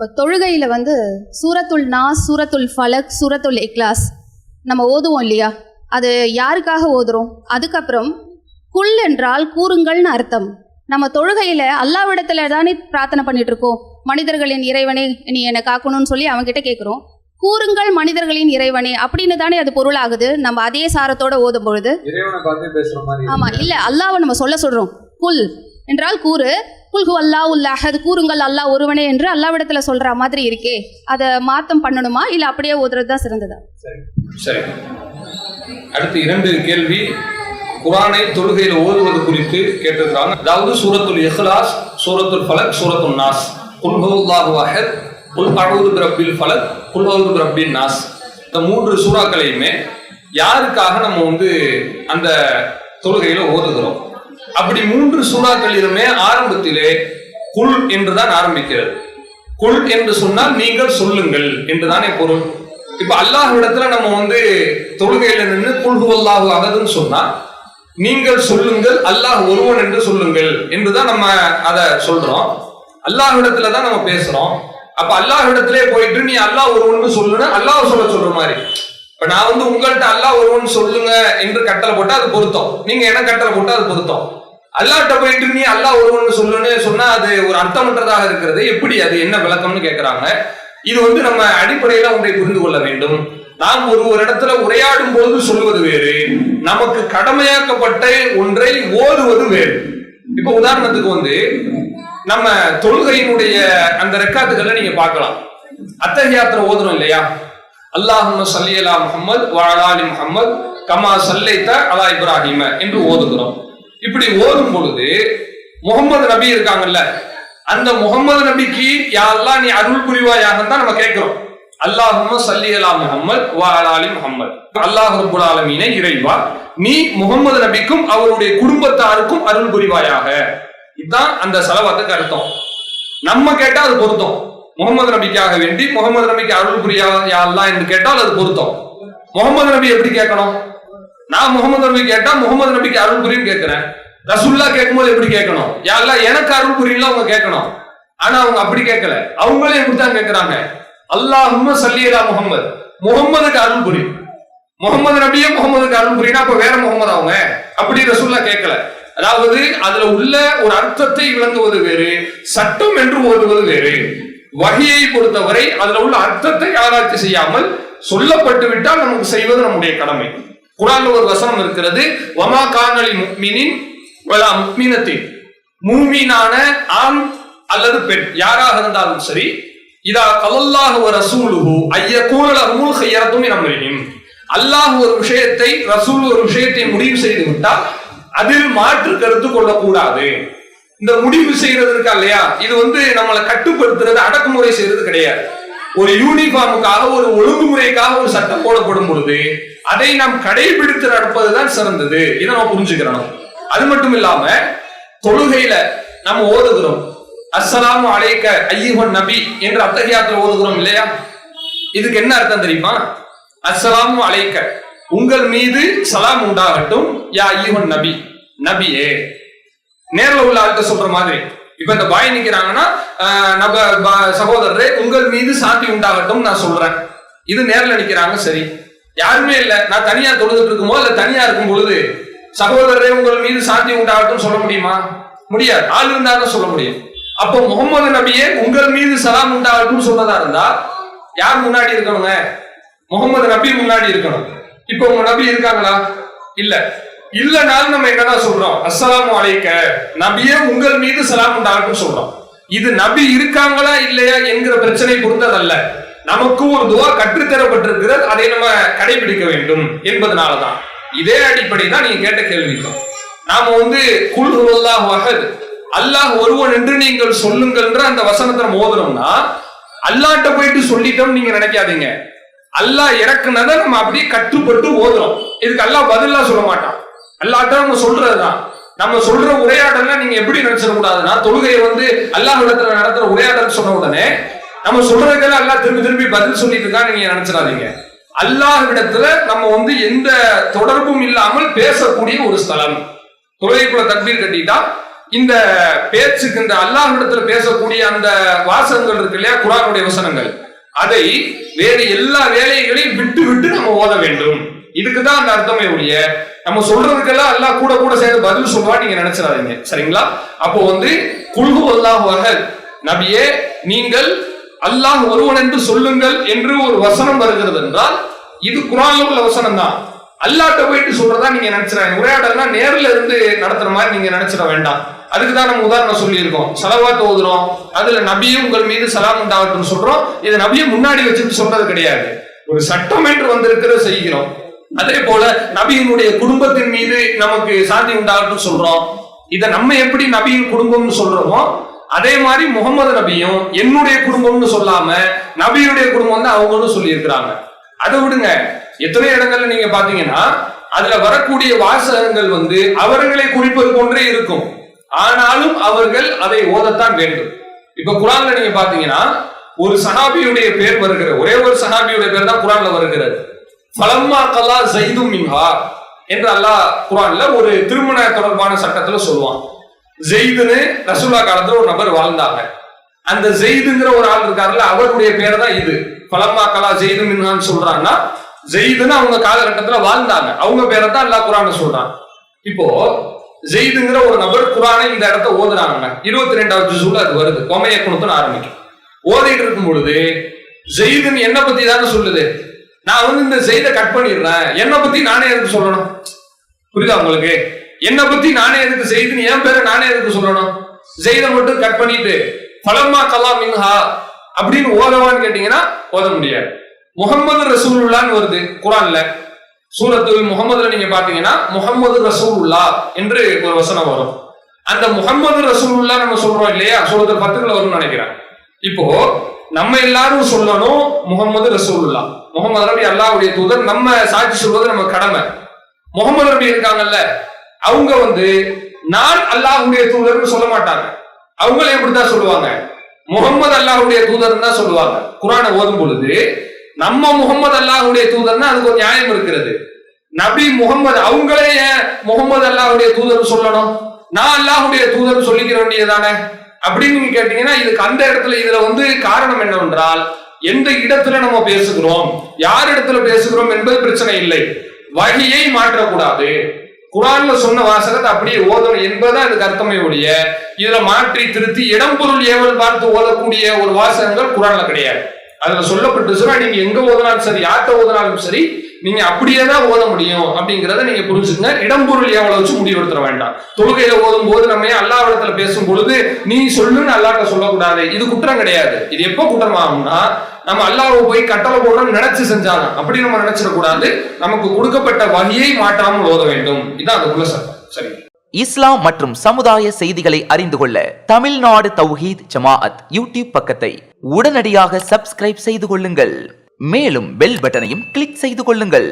இப்போ தொழுகையில் வந்து சூரத்துல் நாஸ் சூரத்துல் ஃபலக் சூரத்துல் இக்லாஸ் நம்ம ஓதுவோம் இல்லையா? அது யாருக்காக ஓதுறோம்? அதுக்கப்புறம் குல் என்றால் கூறுங்கள்னு அர்த்தம். நம்ம தொழுகையில் அல்லாவிடத்துல தானே பிரார்த்தனை பண்ணிட்டு இருக்கோம் மனிதர்களின் இறைவனே நீ என்னை காக்கணும்னு சொல்லி அவன்கிட்ட கேட்குறோம் கூறுங்கள் மனிதர்களின் இறைவனே அப்படின்னு தானே அது பொருளாகுது. நம்ம அதே சாரத்தோட ஓதும் பொழுது ஆமா இல்ல அல்லாவை நம்ம சொல்ல சொல்றோம். குல் என்றால் கூறு குல்ஹு அல்லா உல்லாஹ் அது கூறுங்கள் அல்லாஹ் ஒருவனே என்று அல்லாவிடத்தில் சொல்கிற மாதிரி இருக்கே. அதை மாத்தம் பண்ணணுமா? இல்லை அப்படியே ஓதுறது தான் சிறந்ததா? சரி சரி. அடுத்து இரண்டு கேள்வி. குரானை தொழுகையில் ஓதுவது குறித்து கேட்டிருக்காங்க அதாவது சூரத்துல் இஹ்லாஸ் சூரத்துல் ஃபலக் சூரத்துல் நாஸ். குல்ஹுல்லாஹு அஹத் குல் அஊது பிரபில் ஃபலக் குல் அஊது நாஸ் இந்த மூன்று சூறாக்களையுமே யாருக்காக நம்ம வந்து அந்த தொழுகையில் ஓதுகிறோம்? அப்படி மூன்று சூறாக்களிலுமே ஆரம்பத்திலே குல் என்றுதான் ஆரம்பிக்கிறது. குல் என்று சொன்னால் நீங்கள் சொல்லுங்கள் என்றுதானே பொருள். இப்ப அல்லாஹ் இடத்துல நம்ம வந்து தொழுகையில நின்று குல்ஹு அல்லாஹு அகதுன்னு சொன்னா நீங்கள் சொல்லுங்கள் அல்லாஹ் ஒருவன் என்று சொல்லுங்கள் என்றுதான் நம்ம அதை சொல்றோம். அல்லாஹ் இடத்துல தான் நம்ம பேசுறோம். அப்ப அல்லாஹ் இடத்திலே போயிட்டு நீ அல்லாஹ் ஒருவன் சொல்லுன்னு அல்லாஹ் சொல்ல சொல்ற மாதிரி. இப்ப நான் வந்து உங்கள்கிட்ட அல்லாஹ் ஒருவன் சொல்லுங்க என்று கட்டளை போட்டா அது பொருத்தம். நீங்க என்ன கட்டளை போட்டா அது பொருத்தம். அல்லாட்ட போயிட்டு நீ அல்லா ஒருவன் சொல்லுன்னு சொன்னா அது ஒரு அர்த்தமற்றதாக இருக்கிறது. எப்படி? அது என்ன விளக்கம்னு கேட்கிறாங்க இது வந்து நம்ம அடிப்படையில ஒன்றை புரிந்து கொள்ள வேண்டும். நாம் ஒரு ஒரு இடத்துல உரையாடும் போது சொல்வது வேறு. நமக்கு கடமையாக்கப்பட்ட ஒன்றை ஓதுவது வேறு. இப்ப உதாரணத்துக்கு வந்து நம்ம தொழுகையினுடைய அந்த ரெக்காத்துகளை நீங்க பார்க்கலாம். அத்தகையாத்திர ஓதுறோம் இல்லையா? அல்லாஹும்ம சல்லியலா முகமது வாழாலி முகமது கமா சல்லைத்த அலா இப்ராஹிம என்று ஓதுகிறோம். இப்படி ஓதும் பொழுது முகமது நபி இருக்காங்கல்ல அந்த முகமது நபிக்கு யாரெல்லாம் நீ அருள் புரிவாயாக தான் நம்ம கேட்கிறோம். அல்லாஹும் சல்லி அலா முகமது வாழாலி முகமது அல்லாஹ் ரப்புல் ஆலமீனை இறைவா நீ முகமது நபிக்கும் அவருடைய குடும்பத்தாருக்கும் அருள் புரிவாயாக. இதுதான் அந்த செலவத்துக்கு அர்த்தம். நம்ம கேட்டா அது பொருத்தம். முகமது நபிக்காக வேண்டி முகமது நபிக்கு அருள் புரியா யாரெல்லாம் என்று கேட்டால் அது பொருத்தம். முகமது நபி எப்படி கேட்கணும்? நான் முகமது நபி கேட்டா முகமது நபிக்கு அருள் புரியும் கேட்கிறேன் ரசுல்லா கேட்கும்போது எப்படி கேட்கணும்? யாரெல்லாம் எனக்கு அருள் புரியல அவங்க கேட்கணும். ஆனா அவங்க அப்படி கேட்கல. அவங்களே இப்படித்தான் கேட்கிறாங்க அல்லாஹும் சல்லியலா முகமது முகமதுக்கு அருள் புரியும். முகமது நபியே முகமதுக்கு அருள் புரியினா அப்ப வேற முகமது அவங்க? அப்படி ரசுல்லா கேட்கல. அதாவது அதுல உள்ள ஒரு அர்த்தத்தை விளங்குவது வேறு சட்டம் என்று ஓதுவது வேறு. வகையை பொறுத்தவரை அதுல உள்ள அர்த்தத்தை ஆராய்ச்சி செய்யாமல் சொல்லப்பட்டு விட்டால் நமக்கு செய்வது நம்முடைய கடமை. குரான்ல ஒரு வசனம் இருக்கிறது வமா காணலி முக்மினின் முக்மினத்தின் மூமீனான ஆண் அல்லது பெண் யாராக இருந்தாலும் சரி இதா கலல்லாஹ் ஒரு ரசூலுஹு ஐய கூறலஹுமுல் ஹையரத்தும் அம்ரிஹிம். அல்லாஹ் ஒரு விஷயத்தை ரசூல் ஒரு விஷயத்தை முடிவு செய்து விட்டால் அதில் மாற்று கருத்து கொள்ளக்கூடாது. இந்த முடிவு செய்யறது இருக்கா இல்லையா? இது வந்து நம்மளை கட்டுப்படுத்துறது அடக்குமுறை செய்யறது கிடையாது. ஒரு யூனிஃபார்முக்காக ஒரு ஒழுங்குமுறைக்காக ஒரு சட்டம் போடப்படும் பொழுது அதை நாம் கடைபிடித்து நடப்பதுதான் சிறந்தது. இதை நம்ம புரிஞ்சுக்கிறோம் அது மட்டும் இல்லாம தொழுகையில நம்ம ஓதுகிறோம். அஸ்ஸலாமு அழைக்க ஐயுவன் நபி என்று அத்தகையாத்துல ஓதுகிறோம் இல்லையா? இதுக்கு என்ன அர்த்தம் தெரியுமா? அஸ்ஸலாமு அழைக்க உங்கள் மீது சலாம் உண்டாகட்டும் யா ஐயுவன் நபி. நபியே. நேரில் உள்ள ஆள்கிட்ட சொல்ற மாதிரி. இப்ப இந்த பாய் நிக்கிறாங்கன்னா நம்ம ப- சகோதரரே உங்கள் மீது சாந்தி உண்டாகட்டும் நான் சொல்றேன். இது நேரில் நிக்கிறாங்க சரி. யாருமே இல்ல. நான் தனியா தொழுதுட்டு இருக்கும்போது இல்ல தனியா இருக்கும் பொழுது சகோதரரே உங்கள் மீது சாந்தி உண்டாகட்டும் சொல்ல முடியுமா? முடியாது. ஆள் இருந்தாலும் சொல்ல முடியும். அப்போ முகமது நபியே உங்கள் மீது சலாம் உண்டாகட்டும் சொன்னதா இருந்தா யார் முன்னாடி இருக்கணுங்க? முகமது நபி முன்னாடி இருக்கணும். இப்போ உங்க நபி இருக்காங்களா? இல்ல. இல்லனாலும் நம்ம என்னதான் சொல்றோம்? அஸ்லாம் அலைக்க. நபியே உங்கள் மீது சலாம் உண்டாகட்டும் சொல்றோம். இது நபி இருக்காங்களா இல்லையா என்கிற பிரச்சனை பொறுத்ததல்ல. நமக்கு ஒரு துவா கற்றுத்தரப்பட்டிருக்கிறது. அதை நம்ம கடைபிடிக்க வேண்டும் என்பதனாலதான். இதே அடிப்படை தான் நீங்க கேட்ட கேள்விக்கும். நாம வந்து குல் ஹுவல்லாஹு அல்லாஹ் ஒருவன் என்று நீங்கள் சொல்லுங்கள்ன்ற அந்த வசனத்தை நம்ம ஓதுனோம்னா அல்லாட்ட போயிட்டு சொல்லிட்டோம் நீங்க நினைக்காதீங்க. அல்லாஹ் இறக்குனதை நம்ம அப்படியே கட்டுப்பட்டு ஓதுறோம் இதுக்கு அல்லாஹ் பதிலா சொல்ல மாட்டான். அல்லாட்ட நம்ம சொல்றதுதான். நம்ம சொல்ற உரையாடல்னா நீங்க எப்படி நினைச்சிட கூடாதுன்னா தொழுகையை வந்து அல்லாஹ் இடத்துல நடத்துற உரையாடல் சொன்ன உடனே நம்ம சொல்றதுக்கெல்லாம் எல்லாம் திரும்பி திரும்பி பதில் சொல்லிட்டு இருக்கான்னு நீங்க நினைச்சிடாதீங்க. அல்லாஹ்விடத்துல நம்ம வந்து எந்த தொடர்பும் இல்லாமல் பேசக்கூடிய ஒரு ஸ்தலம். தொழுகைக்குள்ள தக்பீர் கட்டிட்டா இந்த பேச்சுக்கு இந்த அல்லாஹ்விடத்துல பேசக்கூடிய அந்த வாசகங்கள் இருக்கு இல்லையா? குரானுடைய வசனங்கள். அதை வேறு எல்லா வேலைகளையும் விட்டு விட்டு நம்ம ஓத வேண்டும். இதுக்குதான் அந்த அர்த்தமே ஒழிய நம்ம சொல்றதுக்கெல்லாம் அல்லாஹ் கூட கூட சேர்ந்து பதில் சொல்லுவா நீங்க நினைச்சிடாதீங்க. சரிங்களா? அப்போ வந்து குல்ஹு அல்லாஹ் நபியே நீங்கள் அல்லாஹ் ஒருவன் என்று சொல்லுங்கள் என்று ஒரு வசனம் வருகிறது என்றால் இது குரான்ல உள்ள வசனம் தான் அல்லாட்ட போயிட்டு சொல்றதா நீங்க நினைச்சிடாங்க உரையாடல்னா நேர்ல இருந்து நடத்துற மாதிரி நீங்க நினைச்சிட வேண்டாம். அதுக்கு தான் நம்ம உதாரணம் சொல்லியிருக்கோம். சலவாத்து ஓதுறோம். அதுல நபியும் உங்கள் மீது சலாம் உண்டாகட்டும் சொல்றோம். இது நபியை முன்னாடி வச்சுட்டு சொல்றது கிடையாது. ஒரு சட்டம் என்று வந்திருக்கிறத செய்கிறோம். அதே போல நபியினுடைய குடும்பத்தின் மீது நமக்கு சாந்தி உண்டாகட்டும் சொல்றோம். இதை நம்ம எப்படி நபியின் குடும்பம்னு சொல்றோமோ அதே மாதிரி முகமது நபியும் என்னுடைய குடும்பம்னு சொல்லாம நபியுடைய குடும்பம் தான் அவங்களும் சொல்லியிருக்கிறாங்க. அதை விடுங்க. எத்தனை இடங்கள்ல நீங்க பாத்தீங்கன்னா அதுல வரக்கூடிய வாசகங்கள் வந்து அவர்களை குறிப்பது போன்றே இருக்கும். ஆனாலும் அவர்கள் அதை ஓதத்தான் வேண்டும். இப்ப குரான்ல நீங்க பாத்தீங்கன்னா ஒரு சஹாபியுடைய பேர் வருகிற ஒரே ஒரு சஹாபியுடைய பேர் தான் குரான்ல வருகிறது. பலம்மா கலா ஜெய்து மின்ஹா என்று அல்லாஹ் குரான்ல ஒரு திருமண தொடர்பான சட்டத்துல சொல்லுவான். ஜெய்துன்னு ரசூல்லா காலத்துல ஒரு நபர் வாழ்ந்தாங்க. அந்த ஜெயிதுங்கிற ஒரு ஆள் இருக்காருல்ல அவருடைய பேர் தான் இது. பலம்மா கலா ஜெயிது மின்ஹான்னு சொல்றாங்கன்னா ஜெய்துன்னு அவங்க காலகட்டத்துல வாழ்ந்தாங்க. அவங்க பேரை தான் எல்லா குரான் சொல்றாங்க இப்போ ஜெய்துங்கிற ஒரு நபர் குரானை இந்த இடத்த ஓதுறாங்க இருபத்தி ரெண்டாவது ஜூல அது வருது. கொமைய குணத்துன்னு ஆரம்பிக்கும். ஓதிட்டு இருக்கும் பொழுது ஜெயிதுன்னு என்ன பத்தி தானே சொல்லுது? நான் வந்து இந்த ஜெய்தை கட் பண்ணிடுறேன். என்ன பத்தி நானே எதுக்கு சொல்லணும்? புரியுதா உங்களுக்கு? என்ன பத்தி நானே எதுக்கு செய்துன்னு என் பேரை நானே எதுக்கு சொல்லணும்? செய்த மட்டும் கட் பண்ணிட்டு பலமா கலா மின்ஹா அப்படின்னு ஓதவான்னு கேட்டீங்கன்னா ஓத முடியாது. முகமது ரசூலுல்லான்னு வருது குரான்ல. சூரத்துல் முகமதுல நீங்க பாத்தீங்கன்னா முகமது ரசூலுல்லா என்று ஒரு வசனம் வரும். அந்த முகமது ரசூலுல்லா நம்ம சொல்றோம் இல்லையா? சூரத்தில் பத்துக்குள்ள வரும்னு நினைக்கிறேன். இப்போ நம்ம எல்லாரும் சொல்லணும் முகமது ரசூலுல்லா. முகமது ரபி அல்லாவுடைய தூதர் நம்ம சாட்சி சொல்வது நம்ம கடமை. முகமது ரபி இருக்காங்கல்ல அவங்க வந்து நான் அல்லாஹுடைய தூதர்னு சொல்ல மாட்டாங்க. அவங்களே எப்படிதான் சொல்லுவாங்க? முகமது அல்லாஹுடைய தூதர் தான் சொல்லுவாங்க. குரானை ஓதும் பொழுது நம்ம முகமது அல்லாஹ்வுடைய தூதர்னா அதுக்கு ஒரு நியாயம் இருக்கிறது. நபி முகமது அவங்களே ஏன் முகமது அல்லாஹ்வுடைய தூதர் சொல்லணும். நான் அல்லாஹுடைய தூதர் சொல்லிக்கிற வேண்டியதானே அப்படின்னு கேட்டீங்கன்னா இதுக்கு அந்த இடத்துல இதுல வந்து காரணம் என்னவென்றால் எந்த இடத்துல நம்ம பேசுகிறோம் யார் இடத்துல பேசுகிறோம் என்பது பிரச்சனை இல்லை. வழியை மாற்றக்கூடாது. குரான்ல சொன்ன வாசகத்தை அப்படியே ஓதணும் என்பதுதான் இதுக்கு அர்த்தமே ஒழிய. இதுல மாற்றி திருத்தி இடம்பொருள் ஏவல் பார்த்து ஓதக்கூடிய ஒரு வாசகங்கள் குரான்ல கிடையாது. அதுல சொல்லப்பட்டுச்சுன்னா நீங்க எங்க ஓதினாலும் சரி யார்கிட்ட ஓதினாலும் சரி நீங்க அப்படியே தான் ஓத முடியும் அப்படிங்கறத நீங்க புரிஞ்சுங்க இடம்பொருள் ஏவலை வச்சு முடிவெடுத்துட வேண்டாம். தொழுகையில ஓதும் போது நம்ம அல்லாவிடத்துல பேசும் பொழுது நீ சொல்லுன்னு அல்லாட்ட சொல்லக்கூடாது. இது குற்றம் கிடையாது. இது எப்போ குற்றம் ஆகும்னா நம்ம அல்லாவை போய் கட்டளை போடணும்னு நினைச்சு செஞ்சாங்க. அப்படி நம்ம நினைச்சிடக்கூடாது நமக்கு கொடுக்கப்பட்ட வகையை மாற்றாமல் ஓத வேண்டும். இதான் அதுக்குள்ள சட்டம். சரி. இஸ்லாம் மற்றும் சமுதாய செய்திகளை அறிந்து கொள்ள தமிழ்நாடு தௌஹீத் ஜமாஅத் யூடியூப் பக்கத்தை உடனடியாக சப்ஸ்கிரைப் செய்து கொள்ளுங்கள். மேலும் பெல் பட்டனையும் கிளிக் செய்து கொள்ளுங்கள்.